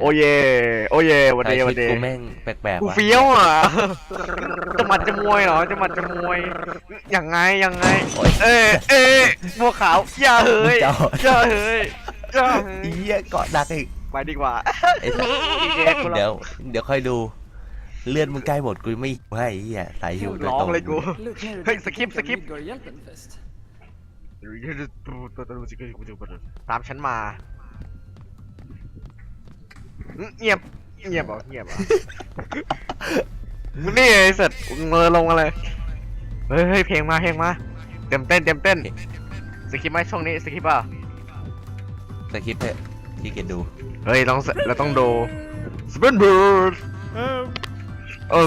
โอเย โอเยวันใครเดย์วันคิดเดกูย์แม่งแปลกกูๆว่ะเฟี้ยวอะจะหมัดจะมวยเหรอจะหมัดจะมวยยังไงยังไง โอ๊ยเอ้ยเอ้ยบัวขาวอย่าเฮ้ยเจ้าอย่าเฮ้ยอย่าเฮ้ยอีเหี้ยเกาะดักอีกไปดีกว่า ไอ้สัสอีเจกูเดี๋ยวเดี๋ยวค่อยดู เลือดมึงใกล้หมดกูไม่ให้ไอ้เหี้ยสายหิวโดยร้อตงรงเลยกู Look here, Hey, Dr. skip, Keeper skip. Midgård Hjälpenfest. ตามฉันมา เงียบ เงียบเหรอเงียบเหรอมึงนี่ไอ้สัตว์เงอลงมาเลยเฮ้ยเฮ้ยเพลงมาเพลงมา เต็มเต้นเต็มเต้นสคริปต์ไหมช่วงนี้สคริปต์เปล่าสคริปต์เถอะที่เกียจดูเฮ้ยต้องเราต้องดูสเปนเบิร์ดเออ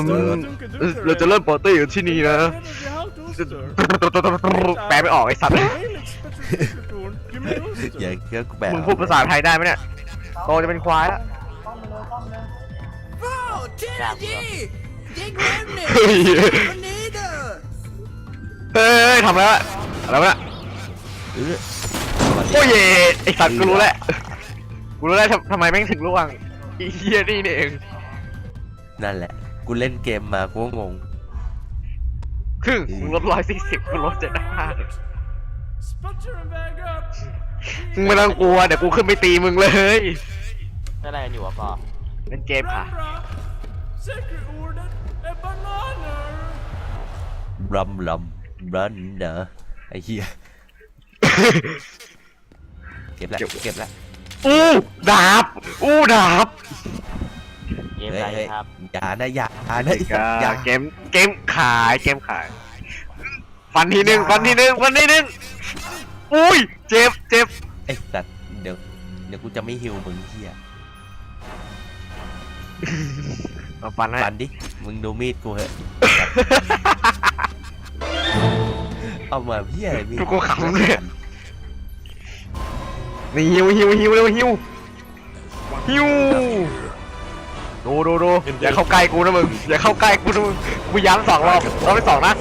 เราจะเริ่มปาร์ตี้กันที่นี่นะ แปลไม่ออกไอ้สัตว์อย่าเคี้ยวกูแบมึงพูดภาษาไทยได้ไหมเนี่ยโตจะเป็นควายแล้ว Wow, Tennessee! Det glömde เฮ้ย Neder! เฮ้ยทำแล้วอะอะไรวะเนี่ยเออสวัสดีโอ้ยไอสัตว์กูรู้แล้วกูรู้แล้วทำทำไมแม่งถึงร่วงไอีเฮียนี่นี่เองนั่นแหละ กูเล่นเกมมากูก็งง ครึ่งมึงลดร้อยสี่สิบกูลดเจ็ดห้า Sputter and bag up! มึงไม่ต้องกลัวเดี๋ยวกูขึ้นไปตีมึงเลย ได้อะไรกันอยู่อะปอ เล่นเกมค่ะ Säkert ordet är bananer! รัมรัมรันเดอไอ้เหี้ยเก็บละเก็บเก็บละอู้ดาบอู้ดาบเกมเฮ้ยอะไรเฮ้ยครับอย่านะอย่านะอย่าเกมเกมขายเกมขาย ฟันทีหนึ่งฟันทีหนึ่งฟันทีหนึ่งอุ้ยเจ็บเจ็บไอ้สัตว์เดี๋ยวเดี๋ยวกูจะไม่ฮิวมึงเหี้ย เอาฟันให้ฟันดิ มึงดูมีดกูเหอะ เอามาเหี้ยอะไรมีดกูขำเลยนี่ฮิวฮิวฮิวเร็วฮิวฮิวดูดูดูอย่าเข้าใกล้กูนะมึง อย่าเข้าใกล้กูนะมึง กูย้ำสองรอบรอบที่สองนะ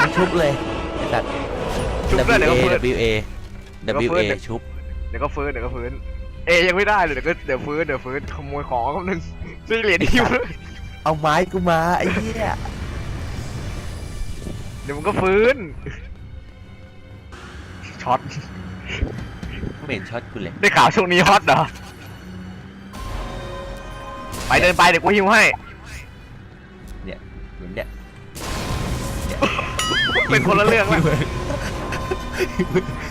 มึงชุบเลยไอ้สัตว์ ชุบ W เลยเดี๋ยว A ก็ฟื้น W A เดี๋ยวก็ W ฟื้ A นชุบ เดี๋ยวก็ฟื้นเดี๋ยวก็ฟื้น เอยังไม่ได้เลยเดี๋ยวก็เดี๋ยวฟื้นเดี๋ยวฟื้นขโมยของคนหนึ่งซื้อเหรียญฮิวเลยเอาไม้กูมาไอ้เหี้ยเดี๋ยวมันก็ฟื้นช็อตไม่เห็นช็อตกูเลยได้ข่าวช่วงนี้ฮอตเหรอไปเดินไปเดี๋ยวกูฮิวให้เนี่ยเหมือนเนี่ย เป็นคนละเรื่องแล้ว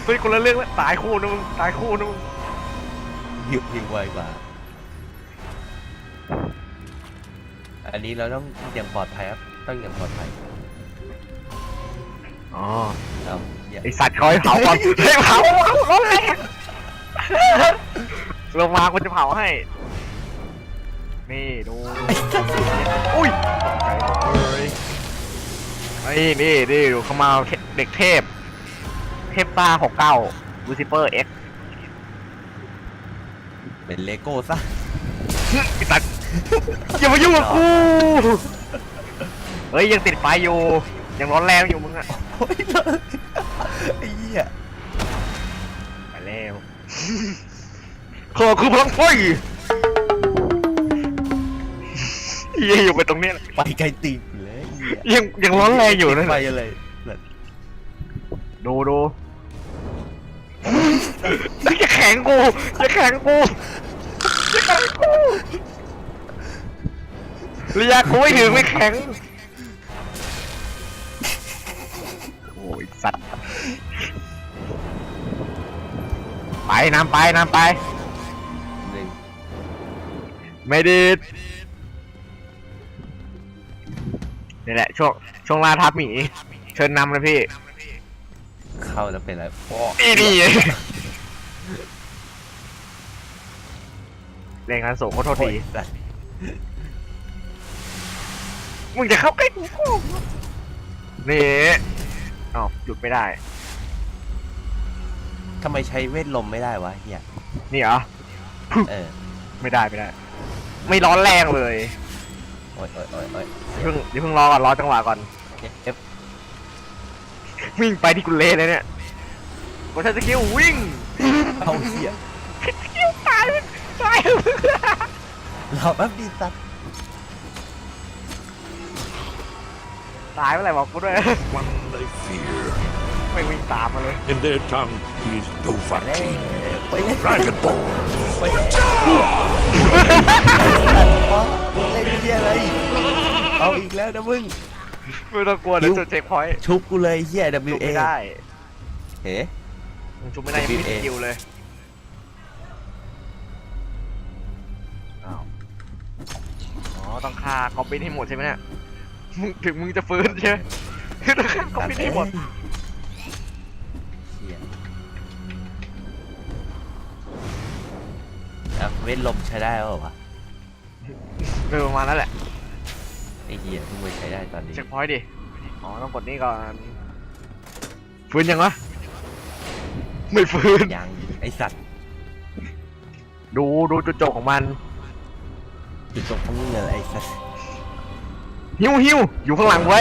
เป็นคนละเรื่องแล้วตายคู่นะมึงตายคู่นะมึงหิวหิวไวกว่า อันนี้เราต้องอย่างปลอดภัยครับ ต้องอย่างปลอดภัยอ๋อเอาอย่าไอสัตว์คอยเผาก่อนเฮ้ยเผาเผาร้อนแรลงมากูจะเผาให้ นี่ดูอุ้ยตกใจเลยไอ้นี่นี่ดูเขามาเด็กเทพ ทพตาหกเก้าลูซิเปอร์เอ็กเป็นเลโก้ซะไอสัตว์อย่ามายุ่งกับกูเฮ้ยยังติดไฟอยู่ยังร้อนแรงอยู่มึงอะโอ้ยไอ้เหี้ยไปแล้วขอคือพลังไฟเฮียอยู่ไปตรงเนี้ยแหละไปไกลตีนเลยไอ้เหี้ยยังยังร้อนแรงอยู่นะไปอะไรแบบดูดู อย่าแข็งกูอย่าแข็งกูอย่าแข็งกูระยะกูไม่ถึงไม่แข็ง โอ้ยสัตว์ ไปน้ำไปน้ำไปหนึ่งไม่ดีนี่แหละช่วงช่วงล่าทับหมี เชิญนำเลยพี่ เข้าแล้วเป็นอะไรโอ้อีนี่แรงงานสูงขอโทษโอ้ทียสัตว์มึงจะเข้าใกล้กูกูนี่อ้าวหยุดไม่ได้ ทำไมใช้เวทลมไม่ได้วะเฮียนี่เหรอ เออไม่ได้ไม่ได้ ไม่ร้อนแรงเลยโอ้ยโอ้ยโอ้ยโอ้ยเดี๋ยวเพิ่งเดี๋ยวเพิ่งรอก่อนรอจังหวะก่อน เอฟ วิ่งไปที่กุเล่เลยเนี่ยกดใช้สกิลวิ่งเอาเหี้ยตายตายรอแป๊บดีสัตว์ตายเมื่อไหร่บอกกูด้วย One they fear. ไม่วิ่งตามมาเลย In their tongue is เอ้ย Dovahki, ไปเล่น Dragonborn. ไปเล่นเล่นเหี้ยอะไร เอาอีกแล้วนะมึง ไม่ต้องกลัวเดี๋ยวจุดเช็คพอยต์ชุบกูเลยเหี้ยชุบ W A ไม่ได้เฮ้ มึงชุบไม่ได้ยังไม่มีสกิลเลยอ้าวอ๋อต้องฆ่ากอบบินให้หมดใช่ไหมเนี่ยมึงถึงมึงจะฟื้นใช่ไหมต้องฆ่ากอบบินให้หมดเหี้ยอะเว้นลมใช้ได้เปล่าวะ เออประมาณนั้นแหละ ไอ้เหี้ยเพิ่งไปใช้ได้ตอนนี้ เช็คพอยต์ดิ อ๋อ ต้องกดนี่ก่อน ฟื้นยังวะ ไม่ฟื้น ยังไอสัตว์ดูดูจุดจบของมัน จุดจบของมึงเลยไอสัตว์หิวหิวอยู่ข้างหลังไว้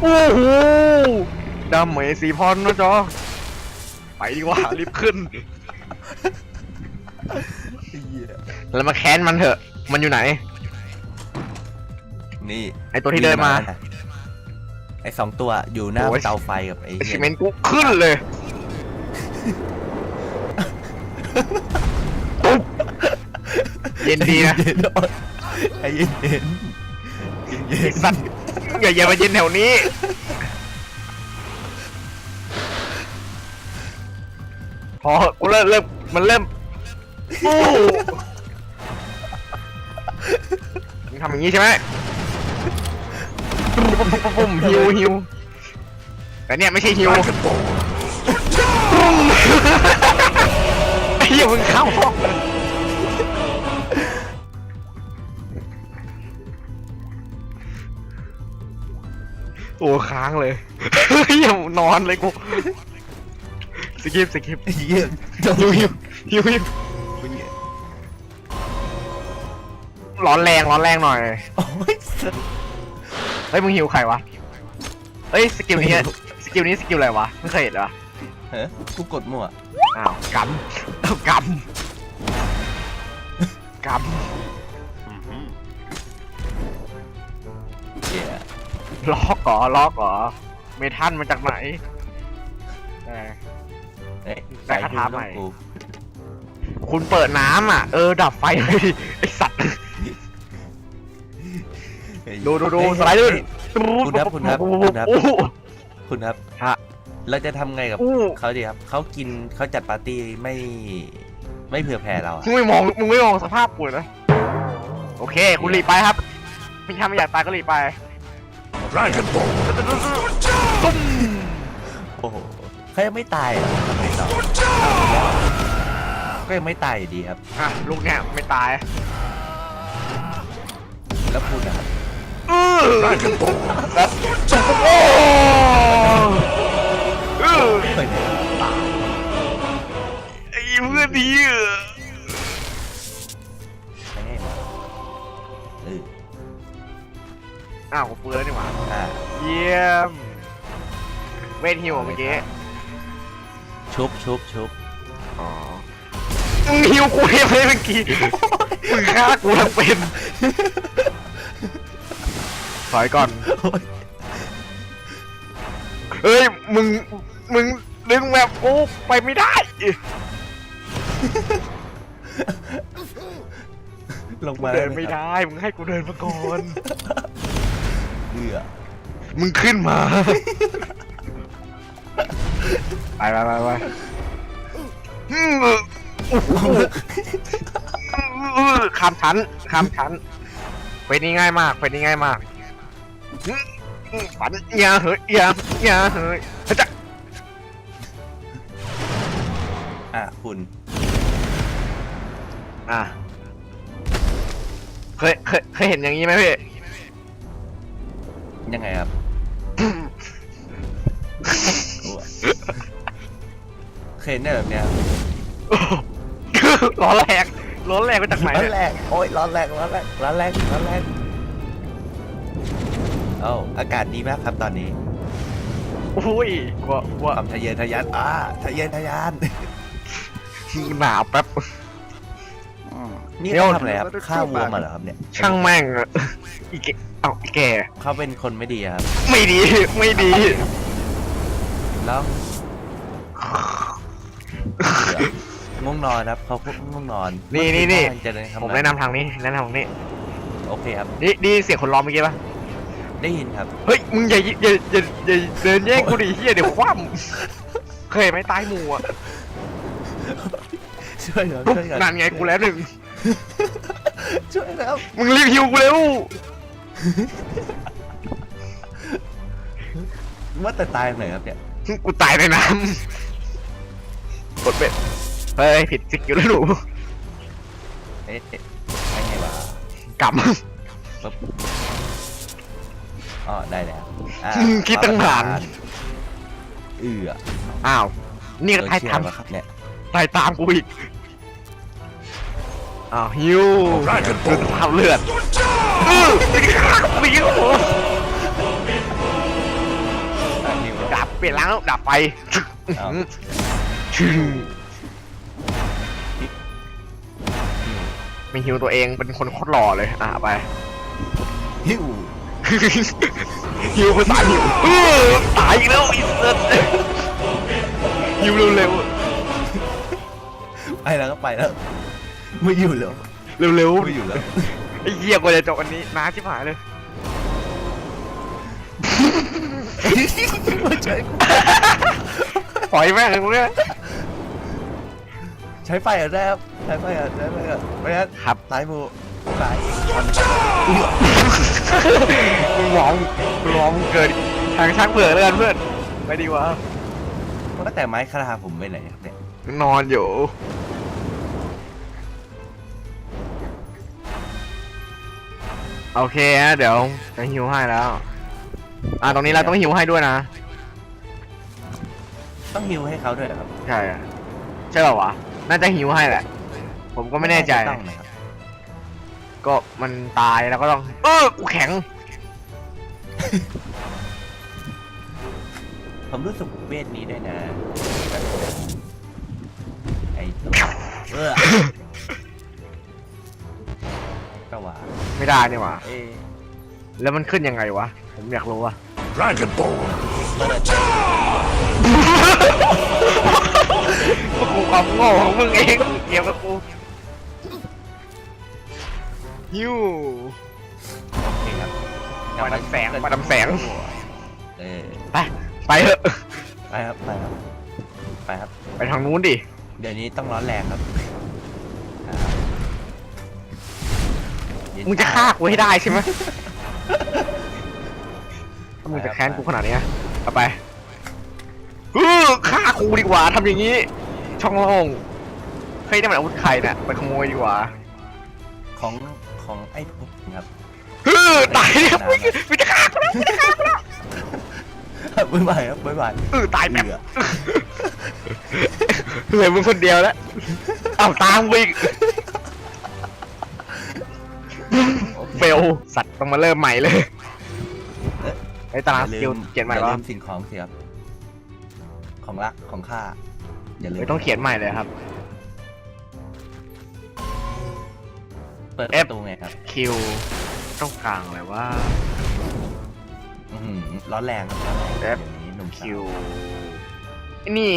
โอ้โหดำเหมยสีพรนะจอ ไปดีกว่า รีบขึ้น แล้วมาแค้นมันเถอะ มันอยู่ไหน นี่ไอตัวที่เดินมาน่ะไอสองตัวอยู่หน้าโอ้ย เตาไฟกับไอไอเหี้ซียเมนต์กูขึ้นเลยปุ๊บเย็นดีนะเย็นๆไอเย็นเย็นเย็นไอ้สัตว์อย่าอย่ามาเย็นแถวนี้ พอกูเริ่มเริ่มมันเริ่มปู้ อย่างนี้ใช่ไหมปุ้มปุ้มปุ้มปุ้มฮิวฮิวแต่เนี่ยไม่ใช่ฮิวปุ้มไอ้เหี้ยมึงเข้าห้องเลยโอ้ค้างเลยเหี้ยนอนเลยกูสกิปสกิป ไอ้เหี้ย ฮิวฮิวฮิวฮิว ร้อนแรงร้อนแรงหน่อย โอ้ยสัตว์เฮ้ยมึงฮิวใครวะ เฮ้ยสกิลนี้สกิลนี้สกิลอะไรวะไม่เคยเห็นเหรอเฮ้ยกูกดมั่วอ้าวกำเอากำกเหี้ยำล็อกเหรอล็อกเหรอเมทันมาจากไหนเออ เอ้ยได้ใส่คาถากูใหม่ กูคุณเปิดน้ำอะเออดับไฟเลยดิไอสัตว์เฮ้ย ดูดูดูเฮ้ยสไลด์ดูเฮ้ยคุณครับคุณครับคุณครับโอ้โหคุณครับฮะเราจะทำไงกับอู้เขาดีครับเขากินเขาจัดปาร์ตี้ไม่ไม่เผื่อแผ่เราอะมึงไม่มองมึงไม่มองสภาพกูเลยนะโอเค คุณหลีกไปครับพี่ชายไม่อยากตายก็หลีกไป Dragonborn. ตุ้มโอ้โหเขายังไม่ตายอะทำไมต่อก็ยังไม่ตายอยู่ดีครับ อะลูกเนี่ยไม่ตายแล้วคุณนะครับ Dragonborn. แล้วโอ้เออไอ้เพื่อนดีอะใช้ให้มาเอออ้าวเปื้อนนี่หว่าอ่าเยี่ยมเวทฮิวเมื่อกี้ชุบชุบชุบอ๋อมึงฮิวกูเองเลยเมื่อกี้มึงฆ่ากูทั้งเป็น ถอยก่อนโอ๊ยเฮ้ย มึง มึงดึงแบบกูไปไม่ได้ ลงมาเดินไม่ได้ มึงให้กูเดินมาก่อนเบื่อมึงขึ้นมา ไปไปไปไปอืมโอ้โหข้ามชั้นข้ามชั้นเฟสนี้ง่ายมากเฟสนี้ง่ายมากอืมอืม ฝันอย่าเฮ้ยอย่าอย่าเฮ้ยเฮ้ยจะอะคุณ อะเคยเคยเคยเห็นอย่างนี้ไหมพี่ยังไงครับโอ้ยเคยเห็นได้แบบเนี้ยครับร้อนแรงร้อนแรงมาจากไหนร้อนเนี่ยแรงโอ้ยร้อนแรงร้อนแรงร้อนแรงร้อนแรง เอ้าอากาศดีมากครับตอนนี้อุ้ยกลัวกลัวความทะเยอทะยานอ่าทะเยอทะยานหนาวแป๊บ นี่เดี๋ยว เขาทำอะไรครับฆ่าวัวมาเหรอครับเนี่ยช่างแม่งอะอีแกเอ้าอีแก เขาเป็นคนไม่ดีอะครับไม่ดี ไม่ดี แล้วง่วงนอนครับเขาพวกง่วงนอนนี่นี่นี่ จะเดินทำผมงาแนะนำทางนี้ แนะนำทางนี้ โอเคครับ นี่นี่เสียงคนร้องเมื่อกี้ปะ ได้ยินครับ เฮ้ย มึงอย่าอย่าอย่าอย่าเดินแย่งกูดิเฮียเดี๋ยวคว่ำเคยไหมตายหมู่อะช่วยครับปุ๊บช่วยกันนั่นไงกูแล้วหนึ่ง ช่วยครับมึงรีบฮิวกูเร็ว ว่าแต่ตายไหนครับเนี่ยกูตายในน้ำกดเป็ดเฮ้ยผิดสิกอยู่แล้วหนูเอ๊ะเอ๊ะไอ้ไงวะกลับปึ๊บ อ๋อได้แล้วอ่าคิดตั้งนาน เอืออ้าวนี่ก็โดนตายเชื่อตามวะครับเนี่ยตายตามกูอีกอ้าวฮิว Dragon ดู Ball. สภาพเลือดอื้อไปดิครับไปดิครับผมอะนิวดับเปลี่ยนล้างแล้วดับไปอ้าวชึ่งไม่ฮิวตัวเองเป็นคนโคตรหล่อเลยอะไป ฮิว ฮิวภาษาฮิวเออตายอีกแล้วไอีสัสฮิวเร็วไปแล้วก็ไปแล้ว ไม่อยู่แล้วๆเร็วไม่อยู่แล้วๆไอ้เหี้ยกว่าจะจบอันนี้น้าชิบหายเลยไม่ใช่ปล่อยแม่งเลยมึงเนี่ยใช้ไฟอะได้ครับใช้ไฟอะใช้ไฟอะไม่งั้นครับ ตายหมู ตายมึงหวองมึงหวองมึงเกิดทางช่างเผื่อแล้วกันเพื่อนไปดีกว่าว่าแต่ไม้คาราผมไปไหนครับเนี่ยนอนอยู่โอเคฮะเดี๋ยวจะฮิวให้แล้ว อ่าตรงนี้เราต้องฮิวให้ด้วยนะต้องฮิวให้เขาด้วยเหรอครับใช่อะใช่เปล่าวะน่าจะฮิวให้แหละ ผมก็ไม่แน่ใจ ต้องนะครับ ก็มันตายแล้วก็ต้อง เออกูแข็ง ผมรู้สึกเวทนี้ด้วยนะไอ้ตัวเออก็ว่าไม่ได้นี่หว่า เอ๊ะแล้วมันขึ้นยังไงวะ ผมอยากรู้อะ Dragon Ball. กูความโง่ของมึงเองเกี่ยวกับกู ฮิวโอเคครับมาดำแสงมาดำแสง เออไป ไปเถอะ ไปครับไปครับไปครับ ไปทางนู้นดิ เดี๋ยวนี้ต้องร้อนแรงครับอ่าเย็นมึงจะฆ่ากูให้ได้ใช่ไหมถ้ามึงจะแค้นกูขนาดเนี้ยเอาไปเออฆ่ากูดีกว่าทำอย่างนี้ ช่องโล่งเฮ้ยนี่มันอาวุธใครเนี่ยไปขโมยดีกว่าของ ของไอ้พวกนี้ครับเฮ้อตายแล้วมึงมึงจะฆ่ากูแล้วบ๊ายบายครับบ๊ายบายเออตายแบบเบื่อเหลือมึงคนเดียวแล้วเอาตามกูอีกเฟลสัตว์ต้องมาเริ่มใหม่เลยไอ้ตารางสกิลเขียนใหม่อย่าลืวะมสิ่งของสิครับของรักของข้าอย่าลืมไม่ต้องเขียนใหม่เลยครับ เปิดป F ระตูไงครับคิวต้องกลางเลยว่าอื้อหือร้อนแรงครับร้อนแรง F อย่างนี้หนุ่มสาคิวไอ้นี่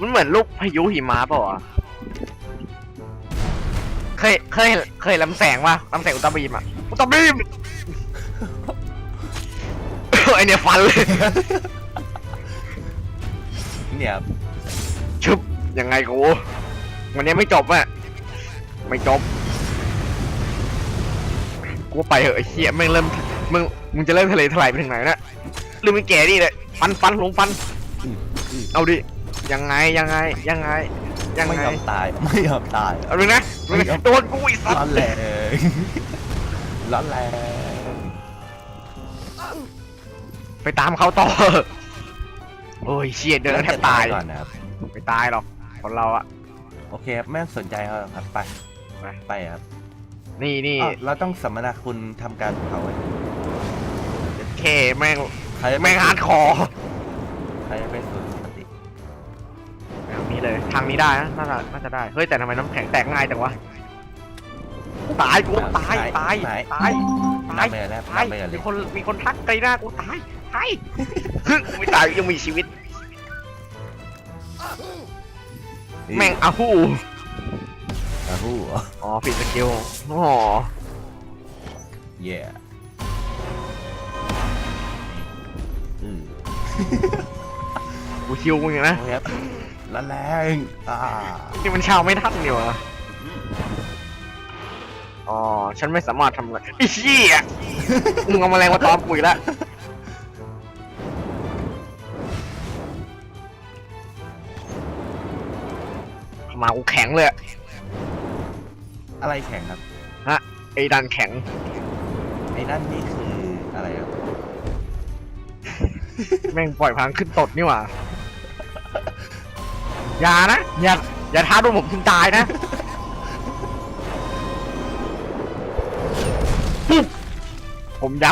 มันเหมือนลูกพายุหิมะเปล่าวะเคยเคยเคยลำแสงปะลำแสงอุลตร้าบีมอะอุลตร้าบีม ไอเนี่ยฟันเลย เนี่ยครับชุบยังไงกูวันนี้ไม่จบอะไม่จบ กูว่าไปเหอะไอ้เหี้ยแม่งเริ่มมึงมึงจะเริ่มทะเลถลายไปถึงไหนนะลืมไอ้แก่นี่เลยฟันฟันลงฟันอื้ออื้อเอาดิยังไงยังไงยังไงยังไม่ไงยอมตายไม่ยอมตายเอาดูนะไม่ยอมโดนกูอีสัตร้อว์นแรงร้อนแรงไปตามเขาต่อโอ้ยเชียเดินแทบตายก่อนนะครับ ไม่ตายหรอกคนเราอะ โอเคครับไม่ต้องสนใจเขาหรอกครับไป ไป ไปครับ นี่นี่อ้าวเราต้องสัมมนาคุณทำการเผาไว้เคแม่งใครจะแม่งฮาร์ดคอร์ใครจะเป็นศูนย์ปกติทางนี้เลย ทางนี้ได้นะน่าจะน่าจะได้ เฮ้ยแต่ทำไมน้ำแข็งแตกง่ายจังวะ ตายกูตายตายตายตายน้ำไปแล้วตายน้ำไปแล้วมีคนมีคนทักใกล้หน้ากูตายตายกูไม่ตายยังมีชีวิต แม่งอ้า วหูอาฮู้อ๋อผิดสกิลอ๋อเย่อืมกูคิวมึงอย่างนะโอเคครับละแรงอ่าที่มันเชาวไม่ทันนี่วะอ๋อฉันไม่สามารถทำอะไรไอ้เหี้ยมึงเอาแมลงมาตอมกูอีกแล้วเข้ามากูแข็งเลย อะอะไรแข็งครับ ไอ้ดันแข็ง ไอ้นั่นนี่คืออะไรครับแม่งปล่อยพลังขึ้นตดนี่หว่าอย่านะอย่าอย่าท้าโดนผมถึงตายนะผมย้ำ